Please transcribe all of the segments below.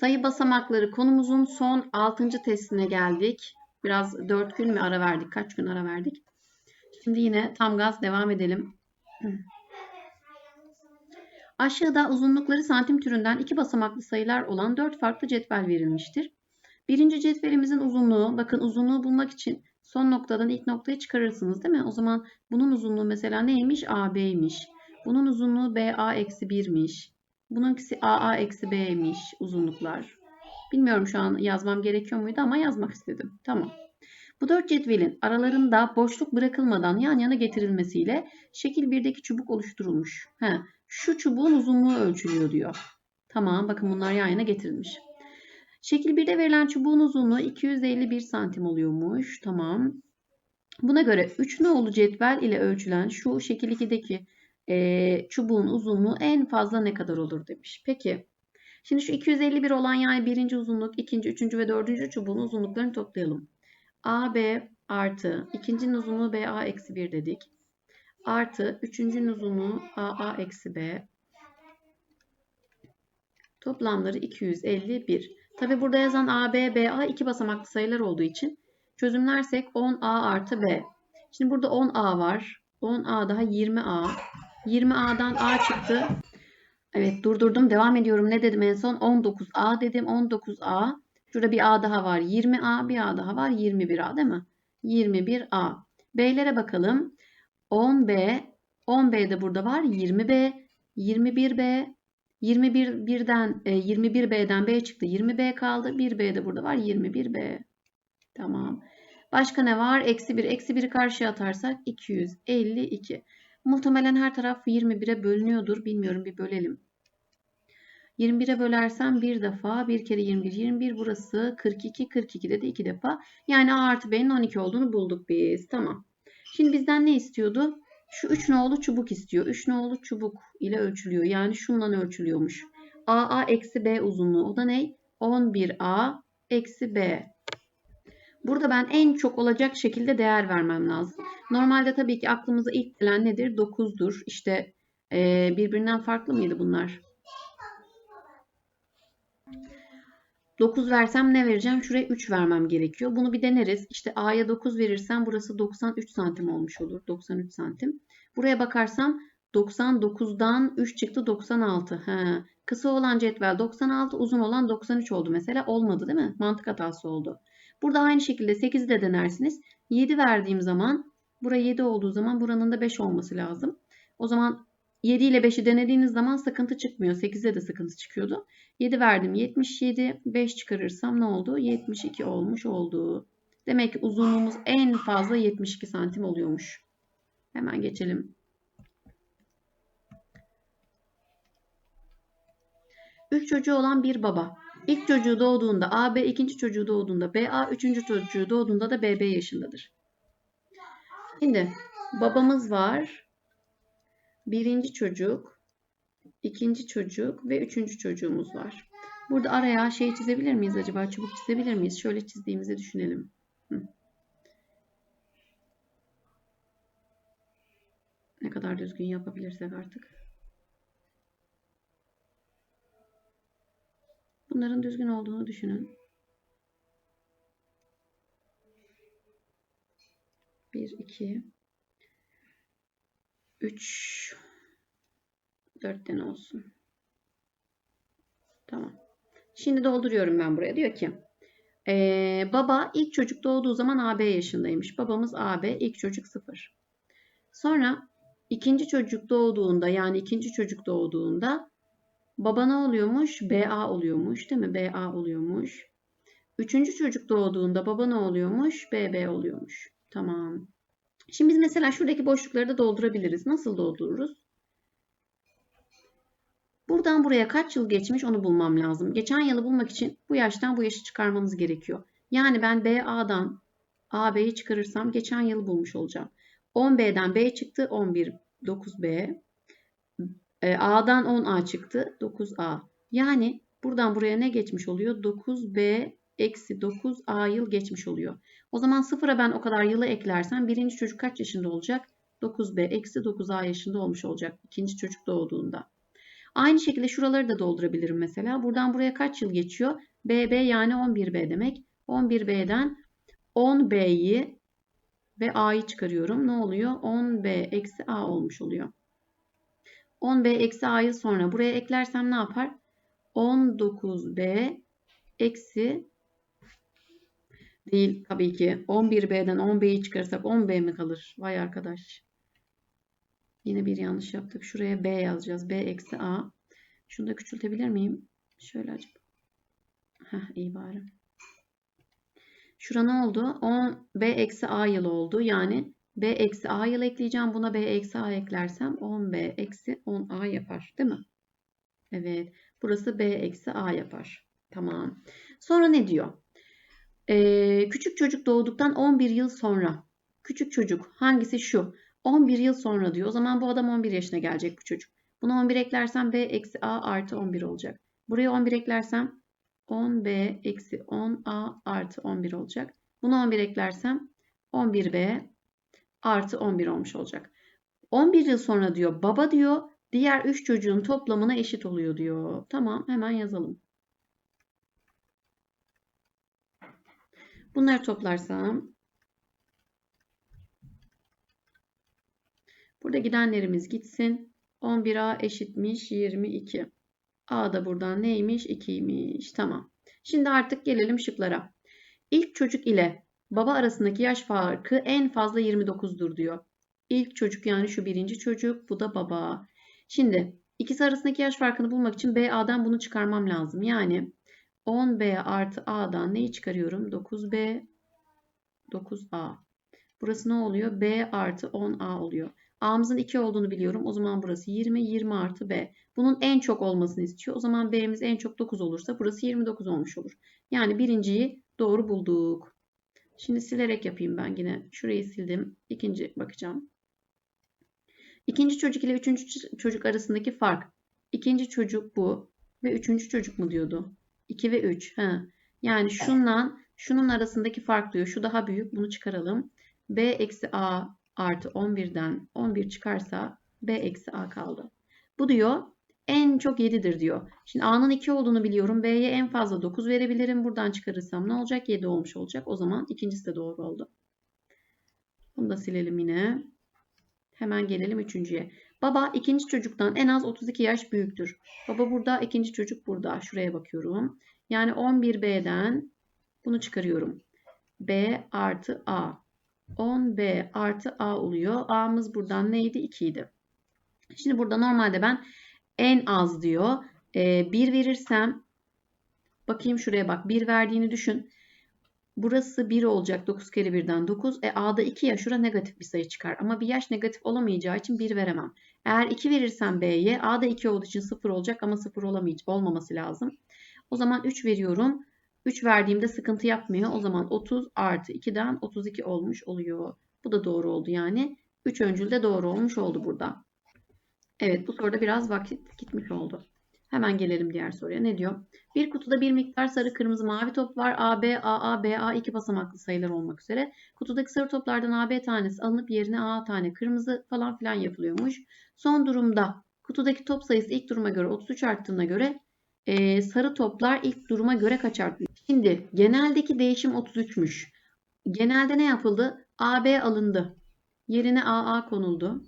Sayı basamakları konumuzun son 6. testine geldik. Biraz 4 gün mü ara verdik? Kaç gün ara verdik? Şimdi yine tam gaz devam edelim. Aşağıda uzunlukları santim türünden iki basamaklı sayılar olan 4 farklı cetvel verilmiştir. Birinci cetvelimizin uzunluğu, bakın uzunluğu bulmak için son noktadan ilk noktayı çıkarırsınız değil mi? O zaman bunun uzunluğu mesela neymiş? AB'ymiş. Bunun uzunluğu BA eksi 1'miş. Bununkisi AA eksi B'ymiş uzunluklar. Bilmiyorum şu an yazmam gerekiyor muydu ama yazmak istedim. Tamam. Bu dört cetvelin aralarında boşluk bırakılmadan yan yana getirilmesiyle şekil 1'deki çubuk oluşturulmuş. He, şu çubuğun uzunluğu ölçülüyor diyor. Tamam bakın bunlar yan yana getirilmiş. Şekil 1'de verilen çubuğun uzunluğu 251 santim oluyormuş. Tamam. Buna göre 3 nolu cetvel ile ölçülen şu şekil 2'deki e, çubuğun uzunluğu en fazla ne kadar olur demiş. Peki. Şimdi şu 251 olan yani birinci uzunluk, ikinci, üçüncü ve dördüncü çubuğun uzunluklarını toplayalım. AB artı ikincinin uzunluğu BA eksi 1 dedik. Artı üçüncünün uzunluğu AA eksi B. Toplamları 251. Tabi burada yazan AB, BA iki basamaklı sayılar olduğu için çözümlersek 10A artı B. Şimdi burada 10A var. 10A daha 20A. 20A'dan A çıktı. Evet durdurdum. Devam ediyorum. Ne dedim en son? 19A dedim. 19A. Şurada bir A daha var. 20A bir A daha var. 21A değil mi? 21A. B'lere bakalım. 10B. 10B de burada var. 20B. 21B. 21 birden e, 21B'den B çıktı. 20B kaldı. 1B de burada var. 21B. Tamam. Başka ne var? Eksi 1. Eksi 1'i karşıya atarsak 252. Muhtemelen her taraf 21'e bölünüyordur. Bilmiyorum bir bölelim. 21'e bölersem bir defa. Bir kere 21. 21 burası. 42. 42 de 2 defa. Yani A artı B'nin 12 olduğunu bulduk biz. Tamam. Şimdi bizden ne istiyordu? Şu 3 nolu çubuk istiyor. 3 nolu çubuk ile ölçülüyor. Yani şundan ölçülüyormuş. AA eksi B uzunluğu. O da ne? 11A eksi B. Burada ben en çok olacak şekilde değer vermem lazım. Normalde tabii ki aklımıza ilk gelen nedir? 9'dur. İşte e, birbirinden farklı mıydı bunlar? 9 versem ne vereceğim? Şuraya 3 vermem gerekiyor. Bunu bir deneriz. İşte A'ya 9 verirsem burası 93 santim olmuş olur. 93 santim. Buraya bakarsam 99'dan 3 çıktı 96. He. Kısa olan cetvel 96, uzun olan 93 oldu mesela. Olmadı değil mi? Mantık hatası oldu. Burada aynı şekilde 8'i de denersiniz. 7 verdiğim zaman buraya 7 olduğu zaman buranın da 5 olması lazım. O zaman 7 ile 5'i denediğiniz zaman sıkıntı çıkmıyor. 8'de de sıkıntı çıkıyordu. 7 verdim 77. 5 çıkarırsam ne oldu? 72 olmuş oldu. Demek ki uzunluğumuz en fazla 72 santim oluyormuş. Hemen geçelim. 3 çocuğu olan bir baba. İlk çocuğu doğduğunda AB, ikinci çocuğu doğduğunda BA, üçüncü çocuğu doğduğunda da BB yaşındadır. Şimdi babamız var. Birinci çocuk, ikinci çocuk ve üçüncü çocuğumuz var. Burada araya şey çizebilir miyiz acaba? Çubuk çizebilir miyiz? Şöyle çizdiğimizi düşünelim. Ne kadar düzgün yapabilirsek artık. Bunların düzgün olduğunu düşünün. Bir, iki, üç, dört tane olsun. Tamam. Şimdi dolduruyorum ben buraya. Diyor ki ee, baba ilk çocuk doğduğu zaman AB yaşındaymış. Babamız AB ilk çocuk 0. Sonra ikinci çocuk doğduğunda yani ikinci çocuk doğduğunda Baba ne oluyormuş? BA oluyormuş değil mi? BA oluyormuş. Üçüncü çocuk doğduğunda baba ne oluyormuş? BB oluyormuş. Tamam. Şimdi biz mesela şuradaki boşlukları da doldurabiliriz. Nasıl doldururuz? Buradan buraya kaç yıl geçmiş onu bulmam lazım. Geçen yılı bulmak için bu yaştan bu yaşı çıkarmamız gerekiyor. Yani ben BA'dan AB'yi çıkarırsam geçen yıl bulmuş olacağım. 10B'den B çıktı 11, 9B. E, A'dan 10A çıktı. 9A. Yani buradan buraya ne geçmiş oluyor? 9B eksi 9A yıl geçmiş oluyor. O zaman sıfıra ben o kadar yılı eklersem birinci çocuk kaç yaşında olacak? 9B eksi 9A yaşında olmuş olacak. ikinci çocuk doğduğunda. Aynı şekilde şuraları da doldurabilirim mesela. Buradan buraya kaç yıl geçiyor? BB yani 11B demek. 11B'den 10B'yi ve A'yı çıkarıyorum. Ne oluyor? 10B eksi A olmuş oluyor. 10B eksi A'yı sonra buraya eklersem ne yapar? 19B eksi değil tabii ki. 11B'den 10B'yi çıkarırsak 10B mi kalır? Vay arkadaş. Yine bir yanlış yaptık. Şuraya B yazacağız. B eksi A. Şunu da küçültebilir miyim? Şöyle acaba. Heh, iyi bari. Şura ne oldu? 10 B eksi A yıl oldu. Yani B eksi A yıl ekleyeceğim. Buna B eksi A eklersem 10B eksi 10A yapar. Değil mi? Evet. Burası B eksi A yapar. Tamam. Sonra ne diyor? Ee, küçük çocuk doğduktan 11 yıl sonra. Küçük çocuk hangisi şu? 11 yıl sonra diyor. O zaman bu adam 11 yaşına gelecek bu çocuk. Buna 11 eklersem B eksi A artı 11 olacak. Buraya 11 eklersem 10B eksi 10A artı 11 olacak. Bunu 11 eklersem 11B artı 11 olmuş olacak. 11 yıl sonra diyor baba diyor diğer 3 çocuğun toplamına eşit oluyor diyor. Tamam hemen yazalım. Bunları toplarsam burada gidenlerimiz gitsin. 11A eşitmiş 22. A da buradan neymiş? 2'ymiş. Tamam. Şimdi artık gelelim şıklara. İlk çocuk ile baba arasındaki yaş farkı en fazla 29'dur diyor. İlk çocuk yani şu birinci çocuk. Bu da baba. Şimdi ikisi arasındaki yaş farkını bulmak için BA'dan bunu çıkarmam lazım. Yani 10B artı A'dan neyi çıkarıyorum? 9B 9A. Burası ne oluyor? B artı 10A oluyor. A'mızın 2 olduğunu biliyorum. O zaman burası 20. 20 artı B. Bunun en çok olmasını istiyor. O zaman B'miz en çok 9 olursa burası 29 olmuş olur. Yani birinciyi doğru bulduk. Şimdi silerek yapayım ben yine. Şurayı sildim. İkinci bakacağım. İkinci çocuk ile üçüncü çocuk arasındaki fark. İkinci çocuk bu ve üçüncü çocuk mu diyordu? 2 ve 3. Ha. Yani şundan şunun arasındaki fark diyor. Şu daha büyük. Bunu çıkaralım. B eksi A artı 11'den 11 çıkarsa B eksi A kaldı. Bu diyor en çok 7'dir diyor. Şimdi A'nın 2 olduğunu biliyorum. B'ye en fazla 9 verebilirim. Buradan çıkarırsam ne olacak? 7 olmuş olacak. O zaman ikincisi de doğru oldu. Bunu da silelim yine. Hemen gelelim üçüncüye. Baba ikinci çocuktan en az 32 yaş büyüktür. Baba burada, ikinci çocuk burada. Şuraya bakıyorum. Yani 11B'den bunu çıkarıyorum. B artı A. 10B artı A oluyor. A'mız buradan neydi? 2 idi. Şimdi burada normalde ben en az diyor. Ee, 1 verirsem bakayım şuraya bak. 1 verdiğini düşün. Burası 1 olacak. 9 kere 1'den 9. E A'da 2 ya. Şura negatif bir sayı çıkar. Ama bir yaş negatif olamayacağı için 1 veremem. Eğer 2 verirsem B'ye A'da 2 olduğu için 0 olacak ama 0 olamayacak, olmaması lazım. O zaman 3 veriyorum. 3 verdiğimde sıkıntı yapmıyor. O zaman 30 artı 2'den 32 olmuş oluyor. Bu da doğru oldu yani. 3 öncül de doğru olmuş oldu burada. Evet bu soruda biraz vakit gitmiş oldu. Hemen gelelim diğer soruya. Ne diyor? Bir kutuda bir miktar sarı, kırmızı, mavi top var. A, B, A, A, B, A iki basamaklı sayılar olmak üzere. Kutudaki sarı toplardan A, B tanesi alınıp yerine A tane kırmızı falan filan yapılıyormuş. Son durumda kutudaki top sayısı ilk duruma göre 33 arttığına göre e, sarı toplar ilk duruma göre kaç arttı? Şimdi geneldeki değişim 33'müş. Genelde ne yapıldı? AB alındı. Yerine AA konuldu.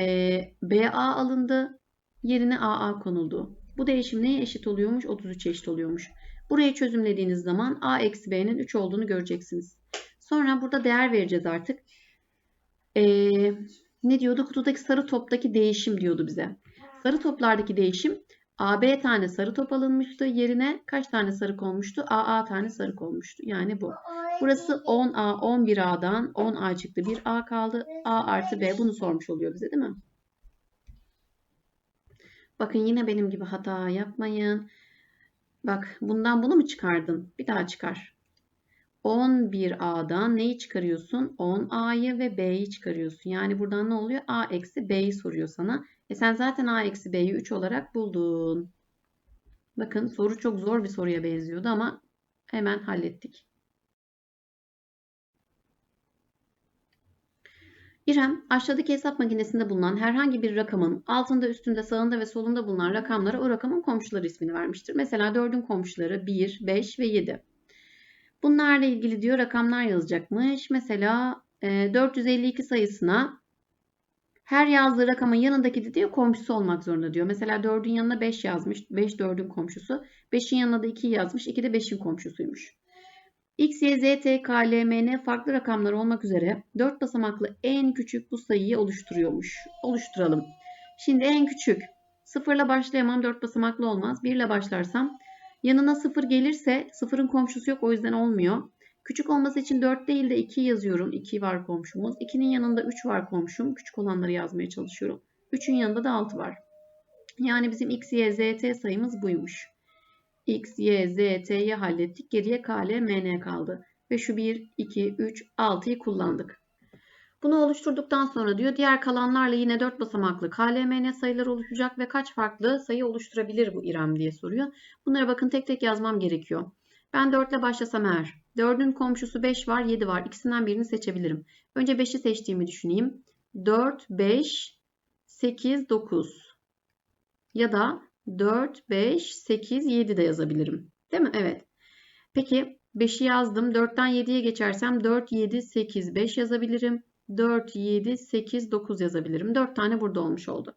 E, BA alındı. Yerine AA konuldu. Bu değişim neye eşit oluyormuş? 33 eşit oluyormuş. Burayı çözümlediğiniz zaman A eksi B'nin 3 olduğunu göreceksiniz. Sonra burada değer vereceğiz artık. Ee, ne diyordu? Kutudaki sarı toptaki değişim diyordu bize. Sarı toplardaki değişim AB tane sarı top alınmıştı. Yerine kaç tane sarı konmuştu? AA tane sarı konmuştu. Yani bu. Burası 10A, 11A'dan 10A çıktı. 1A kaldı. A artı B. Bunu sormuş oluyor bize değil mi? Bakın yine benim gibi hata yapmayın. Bak bundan bunu mu çıkardın? Bir daha çıkar. 11A'dan neyi çıkarıyorsun? 10A'yı ve B'yi çıkarıyorsun. Yani buradan ne oluyor? A eksi B'yi soruyor sana. E sen zaten A eksi B'yi 3 olarak buldun. Bakın soru çok zor bir soruya benziyordu ama hemen hallettik. İrem, aşağıdaki hesap makinesinde bulunan herhangi bir rakamın altında, üstünde, sağında ve solunda bulunan rakamlara o rakamın komşuları ismini vermiştir. Mesela 4'ün komşuları 1, 5 ve 7. Bunlarla ilgili diyor rakamlar yazacakmış. Mesela e, 452 sayısına her yazdığı rakamın yanındaki de diyor komşusu olmak zorunda diyor. Mesela 4'ün yanına 5 yazmış. 5 4'ün komşusu. 5'in yanına da 2 yazmış. 2 de 5'in komşusuymuş. X, Y, Z, T, K, L, M, N farklı rakamlar olmak üzere 4 basamaklı en küçük bu sayıyı oluşturuyormuş. Oluşturalım. Şimdi en küçük 0 ile başlayamam 4 basamaklı olmaz. 1 ile başlarsam yanına 0 gelirse 0'ın komşusu yok o yüzden olmuyor. Küçük olması için 4 değil de 2 yazıyorum. 2 var komşumuz. 2'nin yanında 3 var komşum. Küçük olanları yazmaya çalışıyorum. 3'ün yanında da 6 var. Yani bizim X, Y, Z, T sayımız buymuş. X, Y, Z, T'yi hallettik. Geriye K, L, M, N kaldı. Ve şu 1, 2, 3, 6'yı kullandık. Bunu oluşturduktan sonra diyor diğer kalanlarla yine 4 basamaklı K, L, M, N sayıları oluşacak ve kaç farklı sayı oluşturabilir bu İrem diye soruyor. Bunlara bakın tek tek yazmam gerekiyor. Ben 4 ile başlasam eğer 4'ün komşusu 5 var 7 var. İkisinden birini seçebilirim. Önce 5'i seçtiğimi düşüneyim. 4, 5, 8, 9 ya da 4, 5, 8, 7 de yazabilirim. Değil mi? Evet. Peki 5'i yazdım. 4'ten 7'ye geçersem 4, 7, 8, 5 yazabilirim. 4, 7, 8, 9 yazabilirim. 4 tane burada olmuş oldu.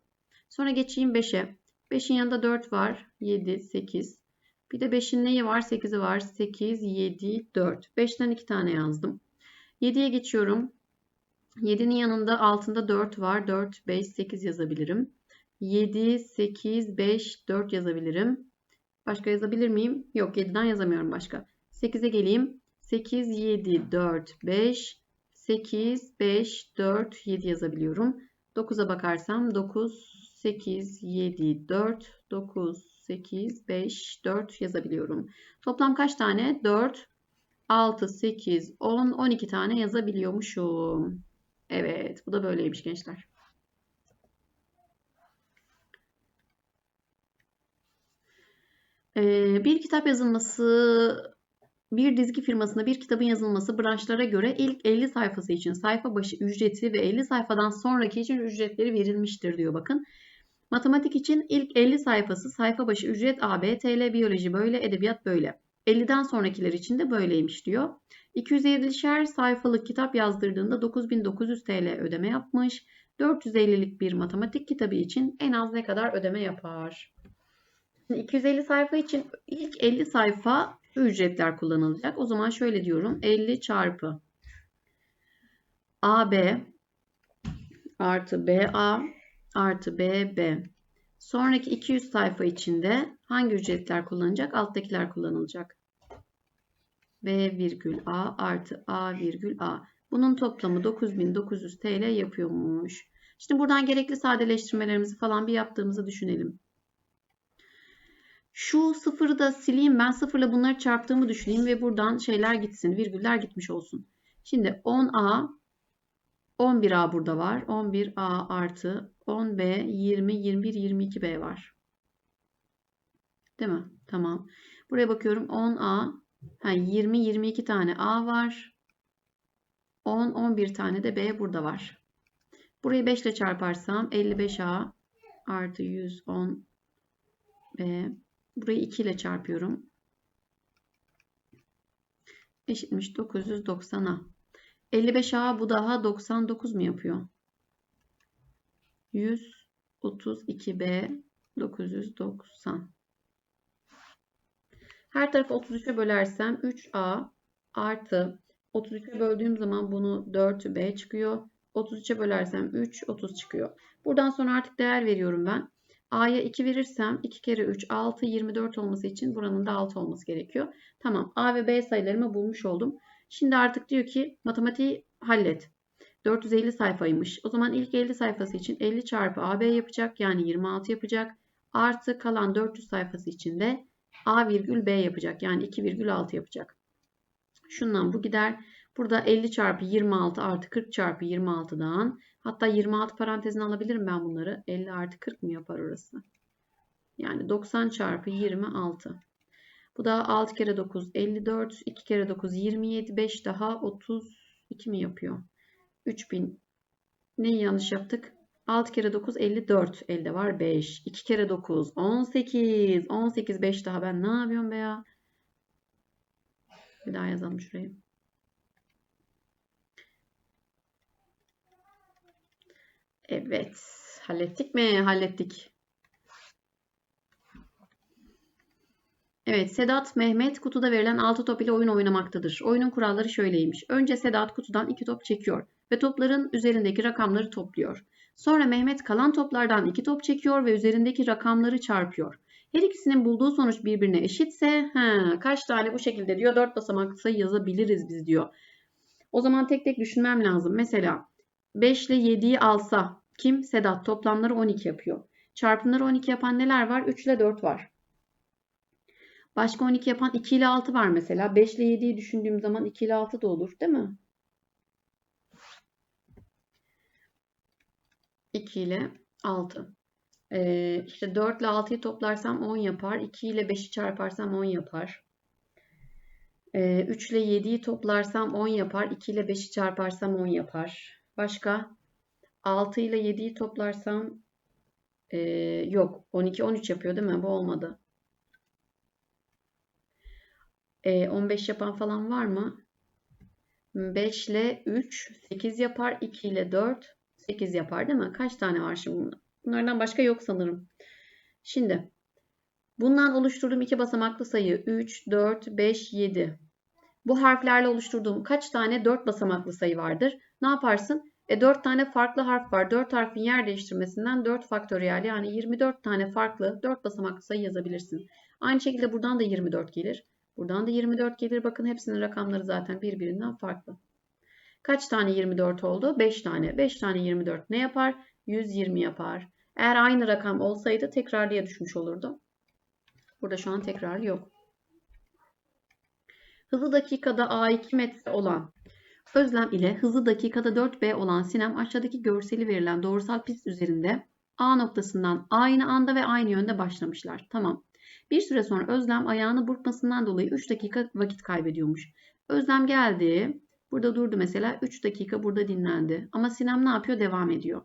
Sonra geçeyim 5'e. 5'in yanında 4 var. 7, 8. Bir de 5'in neyi var? 8'i var. 8, 7, 4. 5'ten 2 tane yazdım. 7'ye geçiyorum. 7'nin yanında altında 4 var. 4, 5, 8 yazabilirim. 7, 8, 5, 4 yazabilirim. Başka yazabilir miyim? Yok 7'den yazamıyorum başka. 8'e geleyim. 8, 7, 4, 5, 8, 5, 4, 7 yazabiliyorum. 9'a bakarsam 9, 8, 7, 4, 9, 8, 5, 4 yazabiliyorum. Toplam kaç tane? 4, 6, 8, 10, 12 tane yazabiliyormuşum. Evet bu da böyleymiş gençler. Bir kitap yazılması, bir dizgi firmasında bir kitabın yazılması branşlara göre ilk 50 sayfası için sayfa başı ücreti ve 50 sayfadan sonraki için ücretleri verilmiştir diyor bakın. Matematik için ilk 50 sayfası sayfa başı ücret AB, TL, biyoloji böyle, edebiyat böyle. 50'den sonrakiler için de böyleymiş diyor. 250'şer sayfalık kitap yazdırdığında 9900 TL ödeme yapmış. 450'lik bir matematik kitabı için en az ne kadar ödeme yapar? 250 sayfa için ilk 50 sayfa ücretler kullanılacak. O zaman şöyle diyorum. 50 çarpı AB artı BA artı BB. Sonraki 200 sayfa içinde hangi ücretler kullanılacak? Alttakiler kullanılacak. B virgül A artı A virgül A. Bunun toplamı 9900 TL yapıyormuş. Şimdi buradan gerekli sadeleştirmelerimizi falan bir yaptığımızı düşünelim. Şu sıfırı da sileyim ben sıfırla bunları çarptığımı düşüneyim ve buradan şeyler gitsin virgüller gitmiş olsun. Şimdi 10A 11A burada var. 11A artı 10B 20 21 22B var. Değil mi? Tamam. Buraya bakıyorum 10A ha, 20 22 tane A var. 10 11 tane de B burada var. Burayı 5 ile çarparsam 55A artı 110 B Burayı 2 ile çarpıyorum. Eşitmiş 990'a. 55A bu daha 99 mu yapıyor? 132B 990. Her tarafı 33'e bölersem 3A artı 33'e böldüğüm zaman bunu 4B çıkıyor. 33'e bölersem 3, 30 çıkıyor. Buradan sonra artık değer veriyorum ben. A'ya 2 verirsem 2 kere 3 6 24 olması için buranın da 6 olması gerekiyor. Tamam A ve B sayılarımı bulmuş oldum. Şimdi artık diyor ki matematiği hallet. 450 sayfaymış. O zaman ilk 50 sayfası için 50 çarpı AB yapacak. Yani 26 yapacak. Artı kalan 400 sayfası için de A virgül B yapacak. Yani 2,6 yapacak. Şundan bu gider. Burada 50 çarpı 26 artı 40 çarpı 26'dan hatta 26 parantezine alabilirim ben bunları. 50 artı 40 mı yapar orası? Yani 90 çarpı 26. Bu da 6 kere 9 54. 2 kere 9 27. 5 daha 32 mi yapıyor? 3000 Neyi yanlış yaptık? 6 kere 9 54. Elde var 5. 2 kere 9 18. 18 5 daha ben ne yapıyorum be ya? Bir daha yazalım şurayı. Evet. Hallettik mi? Hallettik. Evet, Sedat Mehmet kutuda verilen 6 top ile oyun oynamaktadır. Oyunun kuralları şöyleymiş. Önce Sedat kutudan 2 top çekiyor ve topların üzerindeki rakamları topluyor. Sonra Mehmet kalan toplardan 2 top çekiyor ve üzerindeki rakamları çarpıyor. Her ikisinin bulduğu sonuç birbirine eşitse he, kaç tane bu şekilde diyor 4 basamaklı yazabiliriz biz diyor. O zaman tek tek düşünmem lazım. Mesela 5 ile 7'yi alsa kim? Sedat. Toplamları 12 yapıyor. Çarpımları 12 yapan neler var? 3 ile 4 var. Başka 12 yapan 2 ile 6 var mesela. 5 ile 7'yi düşündüğüm zaman 2 ile 6 da olur değil mi? 2 ile 6. Ee, işte 4 ile 6'yı toplarsam 10 yapar. 2 ile 5'i çarparsam 10 yapar. Ee, 3 ile 7'yi toplarsam 10 yapar. 2 ile 5'i çarparsam 10 yapar. Başka? 6 ile 7'yi toplarsam ee, yok. 12, 13 yapıyor değil mi? Bu olmadı. Ee, 15 yapan falan var mı? 5 ile 3, 8 yapar. 2 ile 4, 8 yapar değil mi? Kaç tane var şimdi? Bunlardan başka yok sanırım. Şimdi bundan oluşturduğum iki basamaklı sayı 3, 4, 5, 7. Bu harflerle oluşturduğum kaç tane 4 basamaklı sayı vardır? Ne yaparsın? E 4 tane farklı harf var. 4 harfin yer değiştirmesinden 4 faktöriyel yani 24 tane farklı 4 basamaklı sayı yazabilirsin. Aynı şekilde buradan da 24 gelir. Buradan da 24 gelir. Bakın hepsinin rakamları zaten birbirinden farklı. Kaç tane 24 oldu? 5 tane. 5 tane 24 ne yapar? 120 yapar. Eğer aynı rakam olsaydı tekrarlıya düşmüş olurdu. Burada şu an tekrarlı yok. Hızı dakikada A2 metre olan Özlem ile hızı dakikada 4B olan Sinem aşağıdaki görseli verilen doğrusal pist üzerinde A noktasından aynı anda ve aynı yönde başlamışlar. Tamam. Bir süre sonra Özlem ayağını burkmasından dolayı 3 dakika vakit kaybediyormuş. Özlem geldi. Burada durdu mesela 3 dakika burada dinlendi. Ama Sinem ne yapıyor? Devam ediyor.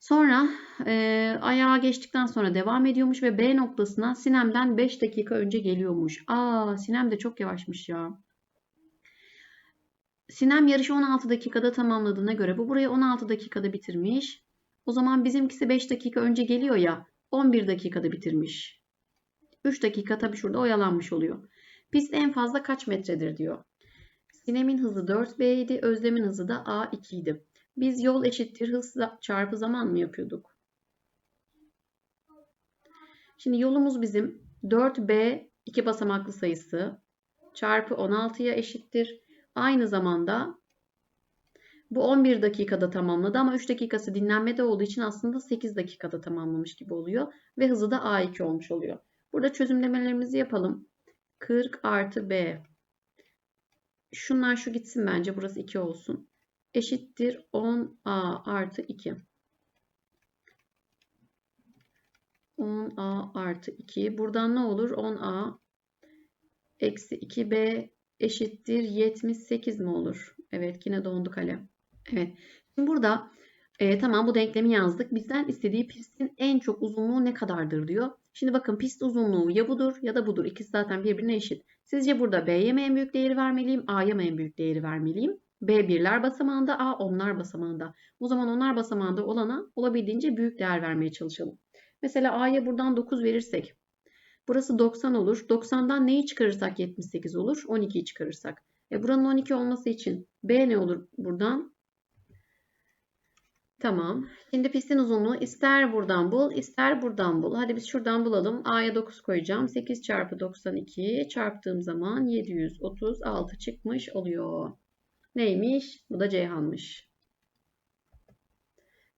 Sonra e, ayağa geçtikten sonra devam ediyormuş ve B noktasına Sinem'den 5 dakika önce geliyormuş. Aa Sinem de çok yavaşmış ya. Sinem yarışı 16 dakikada tamamladığına göre bu burayı 16 dakikada bitirmiş. O zaman bizimkisi 5 dakika önce geliyor ya 11 dakikada bitirmiş. 3 dakika tabii şurada oyalanmış oluyor. Pist en fazla kaç metredir diyor. Sinem'in hızı 4B idi, Özlem'in hızı da A2 idi. Biz yol eşittir hız çarpı zaman mı yapıyorduk? Şimdi yolumuz bizim 4B iki basamaklı sayısı çarpı 16'ya eşittir. Aynı zamanda bu 11 dakikada tamamladı ama 3 dakikası dinlenmede olduğu için aslında 8 dakikada tamamlamış gibi oluyor. Ve hızı da A2 olmuş oluyor. Burada çözümlemelerimizi yapalım. 40 artı B. Şunlar şu gitsin bence. Burası 2 olsun. Eşittir 10A artı 2. 10A artı 2. Buradan ne olur? 10A eksi 2B eşittir 78 mi olur? Evet yine dondu kalem. Evet. Şimdi burada e, tamam bu denklemi yazdık. Bizden istediği pistin en çok uzunluğu ne kadardır diyor. Şimdi bakın pist uzunluğu ya budur ya da budur. İkisi zaten birbirine eşit. Sizce burada B'ye mi en büyük değeri vermeliyim? A'ya mı en büyük değeri vermeliyim? B birler basamağında, A onlar basamağında. O zaman onlar basamağında olana olabildiğince büyük değer vermeye çalışalım. Mesela A'ya buradan 9 verirsek. Burası 90 olur. 90'dan neyi çıkarırsak 78 olur? 12'yi çıkarırsak. E buranın 12 olması için B ne olur buradan? Tamam. Şimdi pistin uzunluğu ister buradan bul, ister buradan bul. Hadi biz şuradan bulalım. A'ya 9 koyacağım. 8 çarpı 92 çarptığım zaman 736 çıkmış oluyor. Neymiş? Bu da Ceyhan'mış.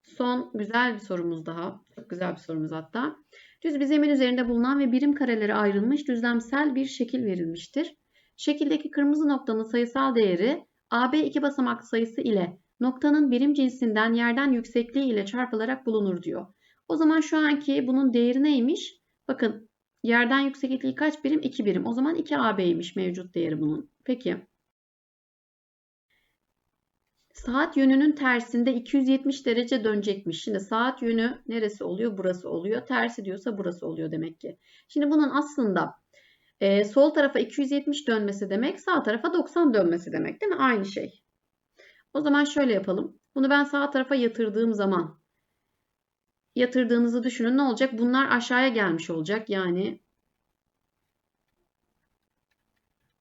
Son güzel bir sorumuz daha. Çok güzel bir sorumuz hatta. Düz bir zemin üzerinde bulunan ve birim karelere ayrılmış düzlemsel bir şekil verilmiştir. Şekildeki kırmızı noktanın sayısal değeri AB iki basamaklı sayısı ile noktanın birim cinsinden yerden yüksekliği ile çarpılarak bulunur diyor. O zaman şu anki bunun değeri neymiş? Bakın yerden yüksekliği kaç birim? 2 birim. O zaman 2 AB'ymiş mevcut değeri bunun. Peki. Saat yönünün tersinde 270 derece dönecekmiş. Şimdi saat yönü neresi oluyor? Burası oluyor. Tersi diyorsa burası oluyor demek ki. Şimdi bunun aslında e, sol tarafa 270 dönmesi demek, sağ tarafa 90 dönmesi demek değil mi? Aynı şey. O zaman şöyle yapalım. Bunu ben sağ tarafa yatırdığım zaman yatırdığınızı düşünün. Ne olacak? Bunlar aşağıya gelmiş olacak. Yani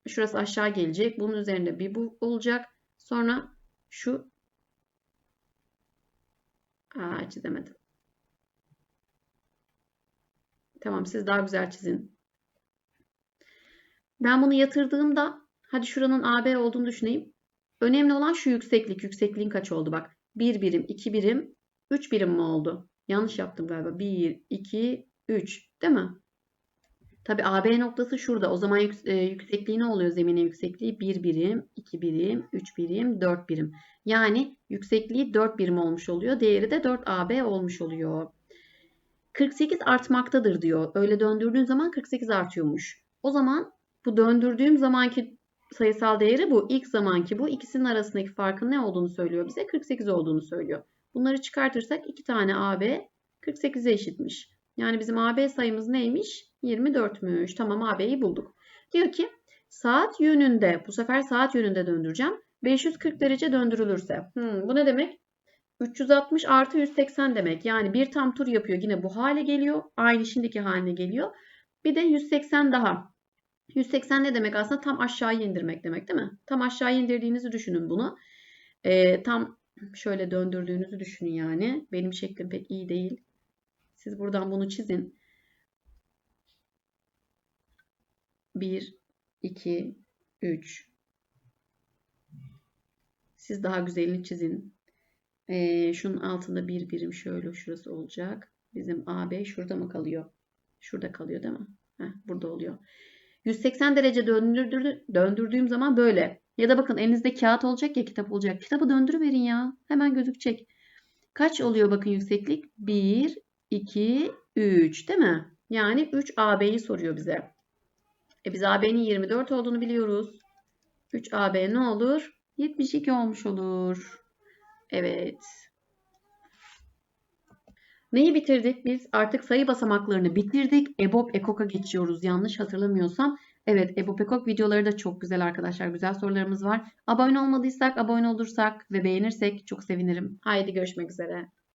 şurası aşağı gelecek. Bunun üzerinde bir bu olacak. Sonra şu Aa, çizemedim. Tamam siz daha güzel çizin. Ben bunu yatırdığımda hadi şuranın AB olduğunu düşüneyim. Önemli olan şu yükseklik. Yüksekliğin kaç oldu bak. 1 birim, 2 birim, 3 birim mi oldu? Yanlış yaptım galiba. 1, 2, 3 değil mi? Tabi AB noktası şurada. O zaman e, yüksekliği ne oluyor zeminin yüksekliği? 1 birim, 2 birim, 3 birim, 4 birim. Yani yüksekliği 4 birim olmuş oluyor. Değeri de 4 AB olmuş oluyor. 48 artmaktadır diyor. Öyle döndürdüğün zaman 48 artıyormuş. O zaman bu döndürdüğüm zamanki sayısal değeri bu. İlk zamanki bu. İkisinin arasındaki farkın ne olduğunu söylüyor bize? 48 olduğunu söylüyor. Bunları çıkartırsak 2 tane AB 48'e eşitmiş. Yani bizim AB sayımız neymiş? 24'müş. Tamam AB'yi bulduk. Diyor ki saat yönünde bu sefer saat yönünde döndüreceğim. 540 derece döndürülürse. Hmm, bu ne demek? 360 artı 180 demek. Yani bir tam tur yapıyor. Yine bu hale geliyor. Aynı şimdiki haline geliyor. Bir de 180 daha. 180 ne demek aslında? Tam aşağıya indirmek demek değil mi? Tam aşağıya indirdiğinizi düşünün bunu. Ee, tam şöyle döndürdüğünüzü düşünün yani. Benim şeklim pek iyi değil. Siz buradan bunu çizin. 1, 2, 3. Siz daha güzelini çizin. Ee, şunun altında bir birim şöyle şurası olacak. Bizim AB şurada mı kalıyor? Şurada kalıyor değil mi? Heh, burada oluyor. 180 derece döndürdü, döndürdüğüm zaman böyle. Ya da bakın elinizde kağıt olacak ya kitap olacak. Kitabı döndürüverin ya. Hemen gözükecek. Kaç oluyor bakın yükseklik? 1, 2, 3 değil mi? Yani 3 AB'yi soruyor bize. E biz AB'nin 24 olduğunu biliyoruz. 3 AB ne olur? 72 olmuş olur. Evet. Neyi bitirdik? Biz artık sayı basamaklarını bitirdik. EBOB EKOK'a geçiyoruz. Yanlış hatırlamıyorsam. Evet EBOB EKOK videoları da çok güzel arkadaşlar. Güzel sorularımız var. Abone olmadıysak, abone olursak ve beğenirsek çok sevinirim. Haydi görüşmek üzere.